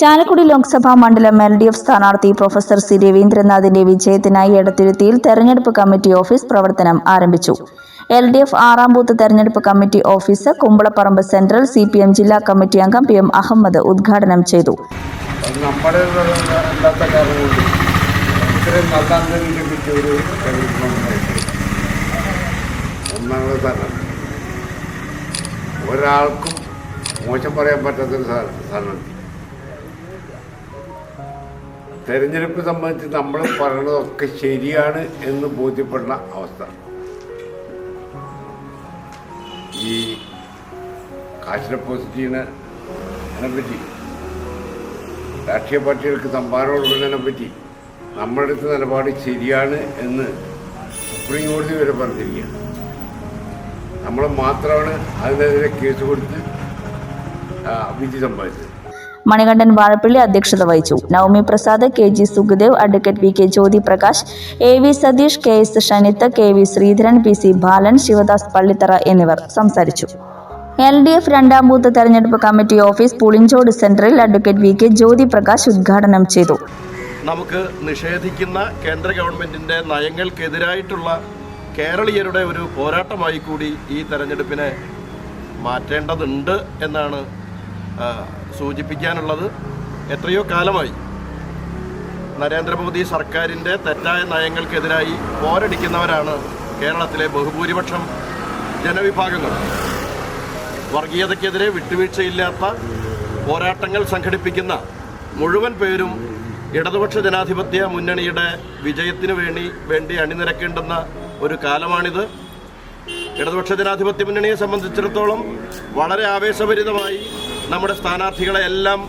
ചാലക്കുടി ലോക്സഭാ മണ്ഡലം L D F സ്ഥാനാർത്ഥി professor C രവീന്ദ്രനാഥിന്റെ വിജയത്തിനായി എടത്തിരുത്തിയിൽ തെരഞ്ഞെടുപ്പ് കമ്മിറ്റി ഓഫീസ് പ്രവർത്തനം ആരംഭിച്ചു. എൽ ഡി എഫ് ആറാം ബൂത്ത് തെരഞ്ഞെടുപ്പ് committee office Kumbalaparambu central C P M ജില്ലാ കമ്മിറ്റി അംഗം പി എം അഹമ്മദ് ഉദ്ഘാടനം ചെയ്തു. ഒരാൾക്കും മോശം പറയാൻ പറ്റാത്തൊരു സാധനം തെരഞ്ഞെടുപ്പ് സംബന്ധിച്ച് നമ്മൾ പറയുന്നതൊക്കെ ശരിയാണ് എന്ന് ബോധ്യപ്പെടുന്ന അവസ്ഥ. ഈ കാശിനെ പോസിറ്റീവിനെ അതിനെപ്പറ്റി രാഷ്ട്രീയ പാർട്ടികൾക്ക് സംഭാവന കൊടുക്കുന്നതിനെ പറ്റി നമ്മുടെ അടുത്ത് നിലപാട് ശരിയാണ് എന്ന് സുപ്രീം കോടതി വരെ പറഞ്ഞിരിക്കുകയാണ്. നമ്മൾ മാത്രമാണ് അതിനെതിരെ കേസ് കൊടുത്ത് വിധി സമ്പാദിച്ചത് മണികണ്ഠൻ വാഴപ്പള്ളി അധ്യക്ഷത വഹിച്ചു. Navami Prasad K G Sukhadev advocate V K Jyothi Prakash A V Satheesh K S Shanith K V Sreedharan P C Balan Sivadas Pallithara എന്നിവർ സംസാരിച്ചു. എൽ ഡി എഫ് രണ്ടാം ബൂത്ത് തെരഞ്ഞെടുപ്പ് കമ്മിറ്റി ഓഫീസ് പുളിഞ്ചോട് സെന്ററിൽ advocate V K Jyothi Prakash ഉദ്ഘാടനം ചെയ്തു. നമുക്ക് നിഷേധിക്കുന്ന കേന്ദ്ര ഗവൺമെന്റിന്റെ നയങ്ങൾക്കെതിരായിട്ടുള്ള കേരളീയരുടെ ഒരു പോരാട്ടമായി കൂടി ഈ തെരഞ്ഞെടുപ്പിനെ മാറ്റേണ്ടതുണ്ട് എന്നാണ് സൂചിപ്പിക്കാനുള്ളത് എത്രയോ കാലമായി നരേന്ദ്രമോദി സർക്കാരിന്റെ തെറ്റായ നയങ്ങൾക്കെതിരായി പോരടിക്കുന്നവരാണ് കേരളത്തിലെ ബഹുഭൂരിപക്ഷം ജനവിഭാഗങ്ങൾ. വർഗീയതയ്ക്കെതിരെ വിട്ടുവീഴ്ചയില്ലാത്ത പോരാട്ടങ്ങൾ സംഘടിപ്പിക്കുന്ന മുഴുവൻ പേരും ഇടതുപക്ഷ ജനാധിപത്യ മുന്നണിയുടെ വിജയത്തിനു വേണ്ടി വേണ്ടി അണിനിരക്കേണ്ടുന്ന ഒരു കാലമാണിത്. ഇടതുപക്ഷ ജനാധിപത്യ മുന്നണിയെ സംബന്ധിച്ചിടത്തോളം വളരെ ആവേശഭരിതമായി നമ്മുടെ സ്ഥാനാർത്ഥികളെ എല്ലാം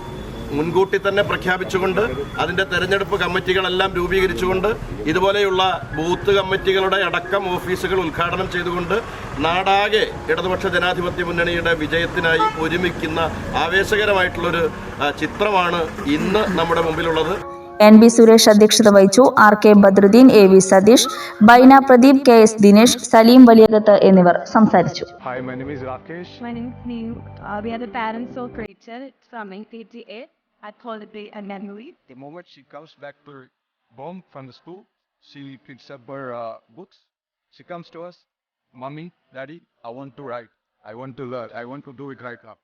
മുൻകൂട്ടി തന്നെ പ്രഖ്യാപിച്ചുകൊണ്ട് അതിന്റെ തെരഞ്ഞെടുപ്പ് കമ്മിറ്റികളെല്ലാം രൂപീകരിച്ചുകൊണ്ട് ഇതുപോലെയുള്ള ബൂത്ത് കമ്മിറ്റികളുടെ അടക്കം ഓഫീസുകൾ ഉദ്ഘാടനം ചെയ്തുകൊണ്ട് നാടാകെ ഇടതുപക്ഷ ജനാധിപത്യ മുന്നണിയുടെ വിജയത്തിനായി ഒരുമിക്കുന്ന ആവേശകരമായിട്ടുള്ളൊരു ചിത്രമാണ് ഇന്ന് നമ്മുടെ മുമ്പിലുള്ളത്. എൻ ബി സുരേഷ് അധ്യക്ഷത വഹിച്ചു R K Badruddeen A V Satheesh Baina Pradeep K S Dinesh Saleem Valiyakath എന്നിവർ സംസാരിച്ചു Hi, my name is Rakesh. My name is Neil. Uh, we are the parents of Rachel. It's from 88 at Holiday and Memory. The moment she comes back to her home from the school, she picks up her uh, books. She comes to us, Mommy, Daddy, I want to write. I want to learn. I want to do it right now.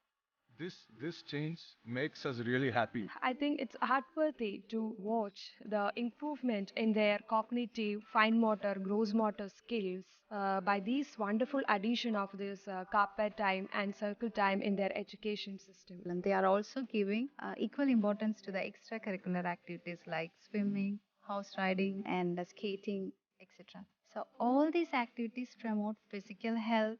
This this change makes us really happy. I think it's heartworthy to watch the improvement in their cognitive, fine motor, gross motor skills uh, by this wonderful addition of this uh, carpet time and circle time in their education system. and they are also giving uh, equal importance to the extracurricular activities like swimming, horse riding, and uh, skating, etc. So, all these activities promote physical health